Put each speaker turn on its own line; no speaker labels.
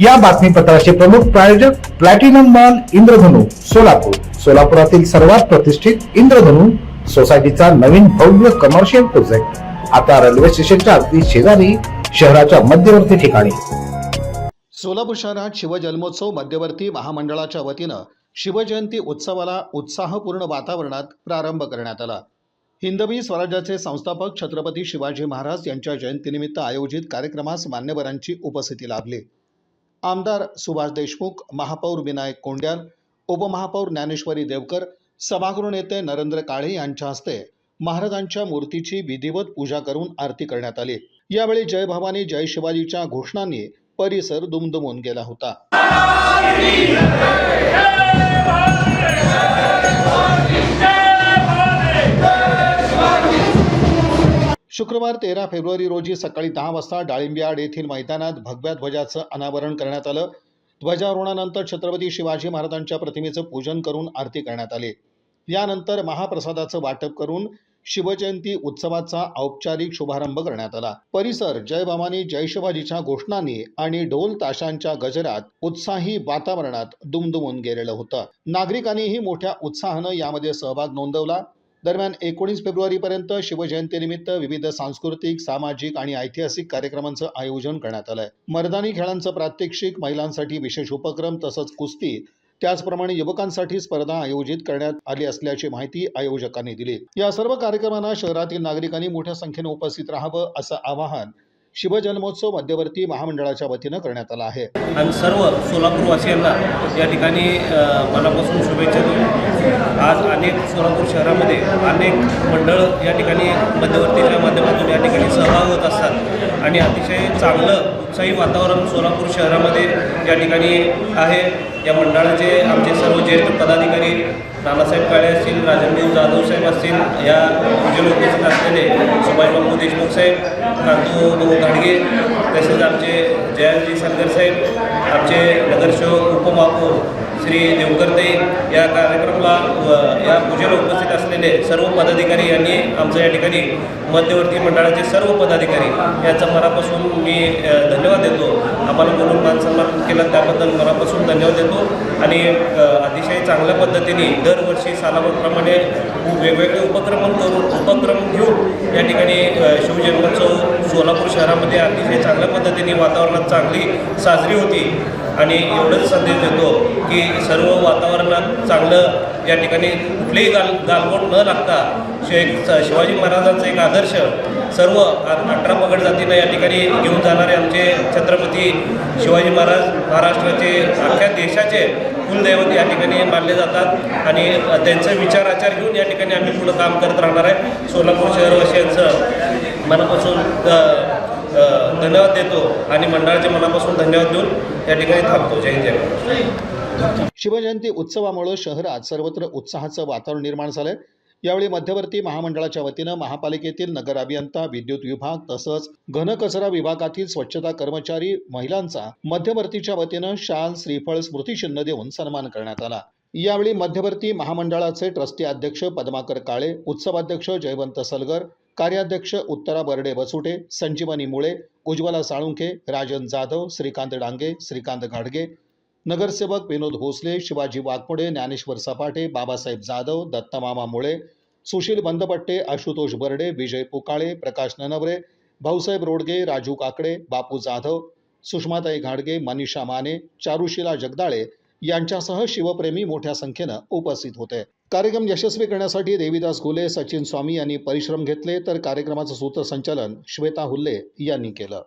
या बातमीपत्राचे प्रमुख प्रायोजक प्लॅटिनम मॉल इंद्रधनु सोलापूर. सोलापुरातील सर्वात प्रतिष्ठित इंद्रधनु सोसायटीचा नवीन भव्य कमर्शियल प्रोजेक्ट आता रेल्वे स्टेशनच्या अगदी शेजारी शहराच्या मध्यवर्ती ठिकाणी.
सोलापूर शहरात शिवजन्मोत्सव मध्यवर्ती महामंडळाच्या वतीनं शिवजयंती उत्सवाला उत्साहपूर्ण वातावरणात प्रारंभ करण्यात आला. हिंदवी स्वराज्याचे संस्थापक छत्रपती शिवाजी महाराज यांच्या जयंतीनिमित्त आयोजित कार्यक्रमास मान्यवरांची उपस्थिती लाभली. आमदार सुभाष देशमुख महापौर विनायक कोंड्याल उपमहापौर ज्ञानेश्वरी देवकर सभागृह नेते नरेंद्र काळे यांच्या हस्ते महाराजांच्या मूर्तीची विधिवत पूजा करून आरती करण्यात आली. यावेळी जय भवानी जय शिवाजीच्या घोषणांनी परिसर दुमदुमून गेला होता. शुक्रवार तेरा फेब्रुवारी रोजी सकाळी दहा वाजता डाळिंबियाड येथील मैदानात भगव्या ध्वजाचं अनावरण करण्यात आलं. ध्वजारोहणानंतर छत्रपती शिवाजी महाराजांच्या प्रतिमेचं पूजन करून आरती करण्यात आली. यानंतर महाप्रसादाचं वाटप करून शिवजयंती उत्सवाचा औपचारिक शुभारंभ करण्यात आला. परिसर जय भवानी जय शिवाजीच्या घोषणांनी आणि ढोल ताशांच्या गजरात उत्साही वातावरणात दुमदुमून गेलेलं होतं. नागरिकांनीही मोठ्या उत्साहानं यामध्ये सहभाग नोंदवला. दरम्यान एकोणीस फेब्रुवारीपर्यंत शिवजयंतीनिमित्त विविध सांस्कृतिक सामाजिक आणि ऐतिहासिक कार्यक्रमांचं आयोजन करण्यात आलंय. मर्दानी खेळांचं प्रात्यक्षिक महिलांसाठी विशेष उपक्रम तसंच कुस्ती त्याचप्रमाणे युवकांसाठी स्पर्धा आयोजित करण्यात आली असल्याची माहिती आयोजकांनी दिली. या सर्व कार्यक्रमांना शहरातील नागरिकांनी मोठ्या संख्येने उपस्थित राहावं असं आवाहन शिवजन्मोत्सव मध्यवर्ती महामंडळाच्या वतीनं करण्यात आला आहे.
आणि सर्व सोलापूरवासियांना या ठिकाणी मनापासून शुभेच्छा देऊ आज अनेक सोलापूर शहरामध्ये अनेक मंडळ या ठिकाणी मध्यवर्तीच्या माध्यमातून या ठिकाणी सहभाग होत असतात. आणि अतिशय चांगलं उत्साही वातावरण सोलापूर शहरामध्ये या ठिकाणी आहे. या मंडळाचे आमचे सर्व ज्येष्ठ पदाधिकारी नानासाहेब काळे असतील राजनदेव जाधव साहेब असतील या पूजेला उपस्थित असलेले सुभाषबाबू देशमुख साहेब कांतू भाऊ घाडगे तसेच आमचे जयाजी सरगर साहेब आमचे नगरसेवक उपमहापौर श्री देवकर्ते या कार्यक्रमाला या पूजेला उपस्थित असलेले सर्व पदाधिकारी यांनी आमचं या ठिकाणी मध्यवर्ती मंडळाचे सर्व पदाधिकारी यांचा मनापासून मी धन्यवाद देतो. आम्हाला बोलून मान सन्मान केला त्याबद्दल मनापासून धन्यवाद देतो. आणि अतिशय चांगल्या पद्धतीने दरवर्षी सालाप्रमाणे वेगवेगळे उपक्रम करून उपक्रम घेऊन या ठिकाणी शिवजन्मोत्सव सोलापूर शहरामध्ये अतिशय चांगल्या पद्धतीने वातावरणात चांगली साजरी होती. आणि एवढंच संदेश देतो. की सर्व वातावरणात चांगलं या ठिकाणी कुठलीही गाल गालबोट न लागता शे शिवाजी महाराजांचा एक आदर्श सर्व अठरा पगड जातीनं या ठिकाणी घेऊन जाणारे आमचे छत्रपती शिवाजी महाराज महाराष्ट्राचे अख्ख्या देशाचे कुलदैवत या ठिकाणी मानले जातात आणि त्यांचा विचार आचार घेऊन या ठिकाणी आम्ही पुढं काम करत राहणार आहे. सोलापूर शहरवासियांचं मनापासून धन्यवाद देतो आणि मंडळाचे मनापासून धन्यवाद देऊन या ठिकाणी थांबतो. जय जय
शिवजयंती उत्सवामुळे शहरात सर्वत्र उत्साहाचं वातावरण निर्माण झालंय. यावेळी मध्यवर्ती महामंडळाच्या वतीनं महापालिकेतील नगर अभियंता विद्युत विभाग तसंच घनकचरा विभागातील स्वच्छता कर्मचारी महिलांचा मध्यवर्तीच्या वतीनं शाल श्रीफळ स्मृतिचिन्ह देऊन सन्मान करण्यात आला. यावेळी मध्यवर्ती महामंडळाचे ट्रस्टी अध्यक्ष पद्माकर काळे उत्सवाध्यक्ष जयवंत सलगर कार्याध्यक्ष उत्तरा बर्डे बसुटे संजीवनी मुळे उज्ज्वला साळुंखे राजन जाधव श्रीकांत डांगे श्रीकांत घाडगे नगरसेवक विनोद भोसले शिवाजी वाघमोडे ज्ञानेश्वर सपाटे बाबासाहेब जाधव दत्तमामा मुळे सुशील बंदपट्टे आशुतोष बर्डे विजय पुकाळे प्रकाश ननवरे भाऊसाहेब रोडगे राजू काकडे बापू जाधव सुषमाताई घाडगे मनीषा माने चारुशिला जगदाळे यांच्यासह शिवप्रेमी मोठ्या संख्येनं उपस्थित होते. कार्यक्रम यशस्वी करण्यासाठी देवीदास घुले सचिन स्वामी यांनी परिश्रम घेतले तर कार्यक्रमाचं सूत्रसंचालन श्वेता हुल्ले यांनी केलं.